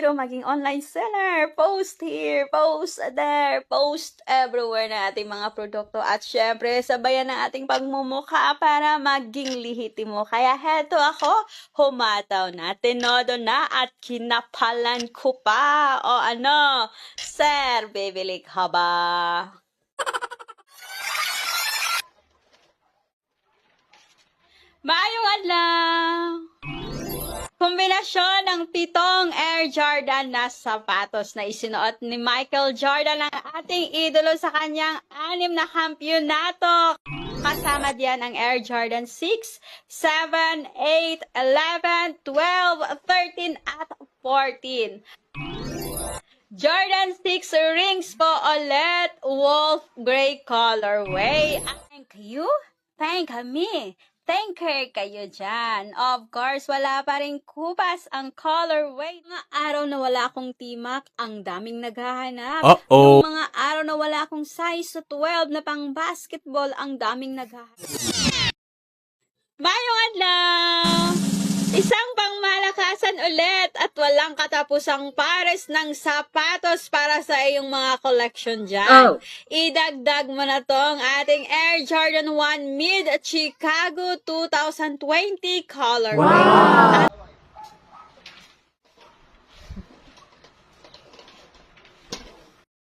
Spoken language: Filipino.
tayo maging online seller. Post here, post there, post everywhere na ating mga produkto. At syempre, sabayan ng ating pagmumukha para maging lihitimo. Kaya heto ako, humataw na, tinodo na, at kinapalan ko pa. O ano, sir, bibili ka ba? Maayong adlaw! Kombinasyon ng pitong Air Jordan na sapatos na isinuot ni Michael Jordan ang ating idolo sa kanyang anim na kampyonato. Kasama diyan ang Air Jordan 6, 7, 8, 11, 12, 13 at 14. Jordan 6 rings po ulit, wolf gray colorway. Thank you, thank me, thank her kayo dyan. Of course, wala pa rin kupas ang colorway. Mga araw na wala akong timak, ang daming naghahanap. Uh-oh. Nung mga araw na wala akong size sa 12 na pang basketball, ang daming naghahanap. Mayong adlaw! Isang pangmalakasan ulit at walang katapusang pares ng sapatos para sa iyong mga collection dyan. Oh. Idagdag mo na tong ating Air Jordan 1 Mid Chicago 2020 colorway. Wow!